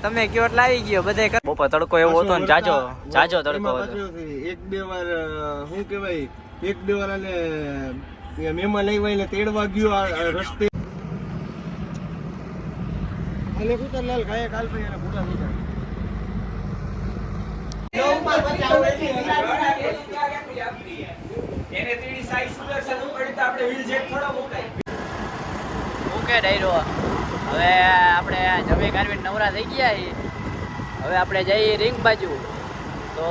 તમે કયો એટલે આવી ગયો બધે બપોર તડકો એવો હતો ને જાજો જાજો તડકો એક બે વાર શું કેવાય એક બે વાર અને મેમાં લઈ વઈને તેડવા ગયો આ રસ્તે. અને કુતરલાલ ખાય કાલ ભાઈ એને ફોટા લીધા ઓકે ડાયરો. હવે આપણે જમી કારવીને નવરા થઈ ગયા હવે આપણે જઈએ રિંગ બાજુ. તો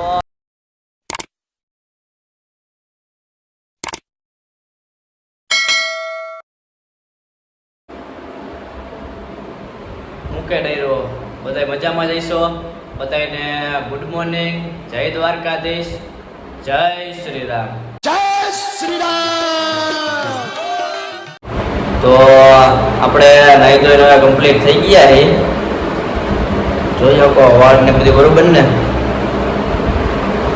ઓકે ડાયરો. બધા મજામાં જઈશો? બધાને ગુડ મોર્નિંગ જય દ્વારકાધીશ. જય શ્રી રામ. તો આપણે નાહી ધોઈને હવે કમ્પ્લીટ થઈ ગયા છે જોઈ શકો વાળ ને બધી બરોબર ને?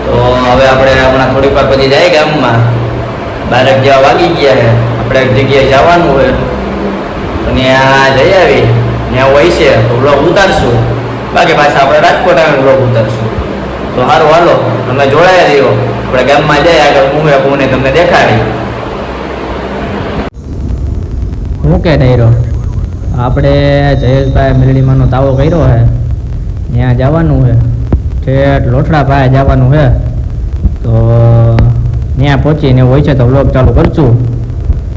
તો હવે આપણે હમણાં થોડીક વાર પછી જાય ગામમાં. બારેક જેવા વાગી ગયા છે આપણે એક જગ્યાએ જવાનું હોય તો ત્યાં જઈ આવી. ત્યાં હોય છે. તો બ્લોગ ઉતારશું. બાકી પાછા આપણે રાજકોટ આવીને બ્લોગ ઉતારશું. તો સારું હાલો. તમે જોડાયા રહ્યો. આપણે ગામમાં જઈએ આગળ હું પૂને તમને દેખાડી. હું કે ડાયરો આપણે જયેશભાઈ મેલડીમાંનો તાવો કર્યો છે ત્યાં જવાનું છે ઠેઠ લોઠડા પાસે જવાનું છે તો ત્યાં પહોંચીને હોય છે તો વ્લોગ ચાલુ કરશું.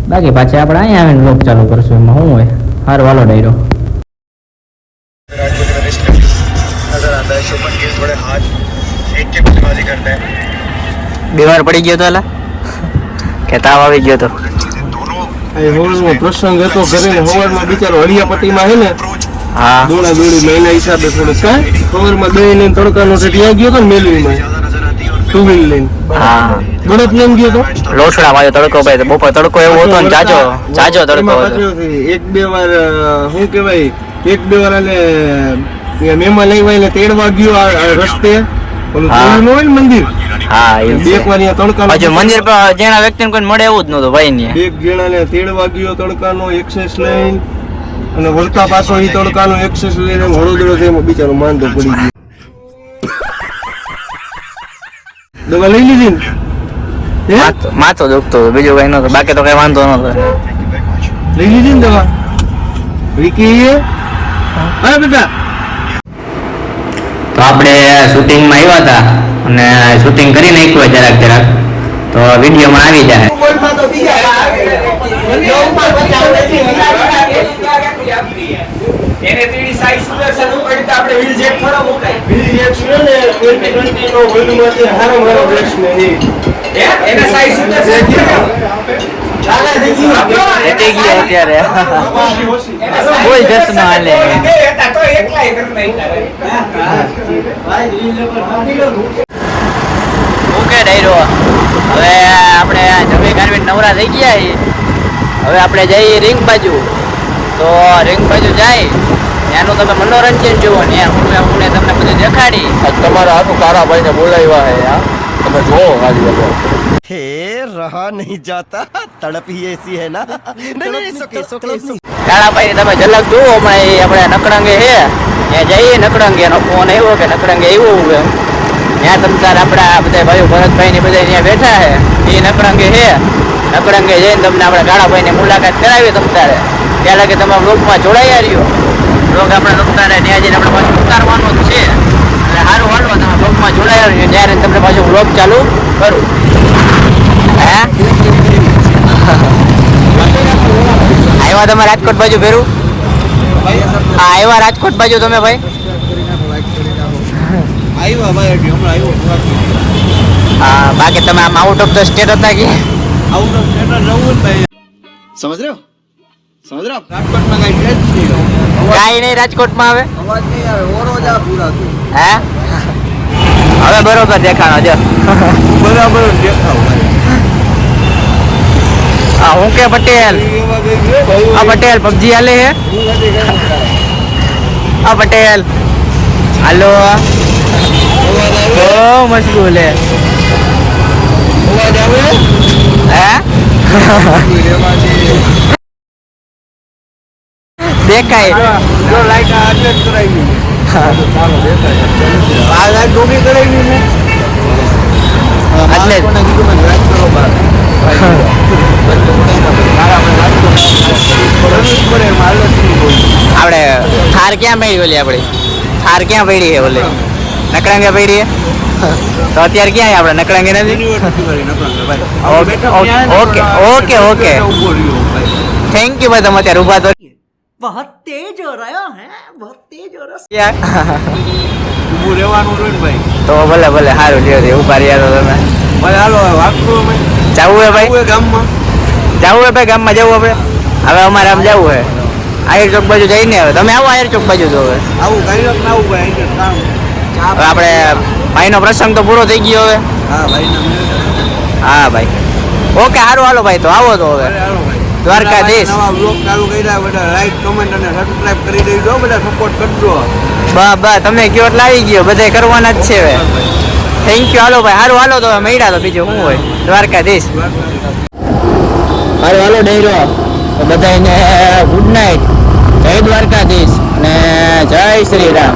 બાકી પાછા આપણે અહીંયા આવીને વ્લોગ ચાલુ કરશું. એમાં શું હોય? હાર વાલો ડાયરો બીમાર પડી ગયો તો અલા. કે તાવ આવી ગયો તો. હોળનો પ્રસંગ હતો ઘરે હવારમાં બિચારો હળિયાપટ્ટીમાં હે ને હા. દોડા દોડી એના હિસાબે થોડુંક કાંઈ હવારમાં દહીં લઈને તડકાનો ઠેઠી આવી ગયો હતો ને મેલવીમાં ટુ વ્હીલ લઈને. હા. ગણત લઈને ગયો તો? લોસડા માં તડકો ભાઈ બપોર તડકો એવો હતો ને જાજો જાજો તડકો એક બે વાર શું કહેવાય એક બે વાર અને મેમાં લઈ વાઈને તેડવા ગયો આ રસ્તે. ઓલું હોય ને મંદિર? હા એ બે એક વાર અહીંયા તડકાનો હજુ મંદિર પર જેના વ્યક્તિને કોઈ મળે એવું જ નતું ભાઈ ને. એક જણાને તેડવા ગયો તડકાનો એક્સેસ લઈને અને વળતા પાછો એ તડકાનો એક્સેસ લઈને હળોદળો છે એમાં બિચારો માંદો પડી ગયો. દવા લઈ લીધી ને? હે? માથું- માથું દુખતું હતું બીજું કઈ નતું બાકી તો કઈ વાંધો નતો લઈ લીધી ને દવા? વિકી હા બેટા. તો આપણે શૂટિંગમાં આવ્યા હતા અને શૂટિંગ કરી નાખ્યું જરાક જરાક. તો વિડીયોમાં આવી જાય. એને ત્રીડી સાઈઝ સુદર્શન ઉપર આપણે વ્હીલ જેટ થોડો મુકાય. બીજી એક છે ને 2020 નો વર્લ્ડમાંથી હારામાં હારો બેટ્સમેન એ. એને સાઈઝ સુદર્શન જીતી ગયો. અત્યારે. કોઈ દસ નો હાલે. ઓકે ડાયરો. હવે આપણે જમી કાઢવી નવરા થઈ ગયા હવે આપણે જઈએ રિંગ બાજુ. તો રિંગ બાજુ જાય. ત્યાંનું તમે મનોરંજન જુઓ ને હું અમને તમને બધું દેખાડી. તમારા હાથું કારાભાઈને બોલાવ્યા હે હા? તમે જુઓ હાજી હે રહા નહીં જાતા. તડપ એસી હે ના. નહીં નહીં સોકે સોકે सुके તમે ઝલક જુઓ, હમણાં એ આપણે નકડંગે છે. ત્યાં જઈએ નકડંગે એનો ફોન આવ્યો કે નકડંગે આવ્યું એમ. ત્યાં તમ તાર આપણા બધા ભાઈઓ ભરતભાઈ ને બધા ત્યાં બેઠા છે. એ નકડંગે છે. નકડંગે જઈને તમને આપણે કાળાભાઈ ની મુલાકાત કરાવી તમતારે ત્યાં લાગે તમે બ્લોગમાં જોડાયા રહ્યો. બ્લોગ આપણે તમ તારે ત્યાં જઈને આપણે પાછું ઉતારવાનો જ છે. એટલે સારું હાલવા તમે બ્લોગમાં જોડાયા રહ્યો. ત્યારે તમને પાછું બ્લોગ ચાલુ કરું હે આવ્યા તમે રાજકોટ બાજુ ફેરું હા આવ્યા રાજકોટ બાજુ તમે ભાઈ? હા બાકી તમે આમ આઉટ ઓફ ધ સ્ટેટ હતા કે? આઉટ ઓફ સ્ટેટ જવું ભાઈ. સમજ રહ્યો? સમજ રહ્યો? રાજકોટમાં કઈ ટ્રેન નહીં. કાંઈ નહીં રાજકોટમાં આવે? અવાજ નહીં આવે ઓરોજ આ પૂરા હે? હવે બરોબર દેખાણો જો. બરાબર દેખાવ. હા હું કે પટેલ આ પટેલ પબજી હાલે હે આ પટેલ હાલો બહુ મશગુલ હે અવાજ આવે હે દેખાય જો લાઈટ આ adjust કરાવી છે. ચાલો દેખાય આ લાઈટ ડૂબી કરાવી છે એટલે જ. માણસોને કીધું મેં વાત કરો બહાર. મારા આપણે વાત કરો. કરવું જ પડે, એમાં હાલત નહીં કોઈ. આપણે થાર ક્યાં પડી ઓલી આપણી થાર ક્યાં પડી છે ઓલી નકળંગે પડી છે તો અત્યારે ક્યાં આપણે નકળંગે નથી યુનિવર્સિટી વાળી નકળંગે ભાઈ. ઓકે, આપણે બેઠા ઓકે, ત્યાં ને ઓકે, થોડા ઓકે, ઓકે. ઊભો રહ્યો ભાઈ. થેન્ક યુ ભાઈ તમે અત્યારે ઊભા તો बहुत तेज हो रहा है बहुत तेज हो रहा ક્યાં? ઊભું રહેવાનું રહ્યું ને ભાઈ તો ભલે ભલે સારું લ્યો તે ઊભા રહ્યા તો તમે ભાઈ હાલો હવે વાગતું અમે જવું હે ભાઈ? ગામમાં? જવું હે ભાઈ ગામમાં જવું આપણે? હવે અમારે આમ જવું હે. આયર ચોક બાજુ જઈને હવે. તમે આવો આયર ચોક બાજુ તો હવે. આવું કઈ ના આવું ભાઈ હવે આપણે ભાઈનો પ્રસંગ તો પૂરો થઈ ગયો હવે. હા ભાઈ હા ભાઈ. ઓકે સારું હાલો ભાઈ તો આવો તો હવે. દ્વારકાધીશ. નવા બ્લોગ ચાલુ કર્યા બધા લાઈક કમેન્ટ અને સબસ્ક્રાઇબ કરી દેજો બધા સપોર્ટ કરજો. બા બા તમે કયો એટલે આવી ગયો બધે કરવાના જ છે હવે. થેન્ક યુ હાલો ભાઈ. સારું હાલો તો મળ્યા તો બીજું શું હોય? દ્વારકાધીશ. હારું, હાલો ડેરો તો બધાને ગુડ નાઇટ. જય દ્વારકાધીશ અને જય શ્રી રામ.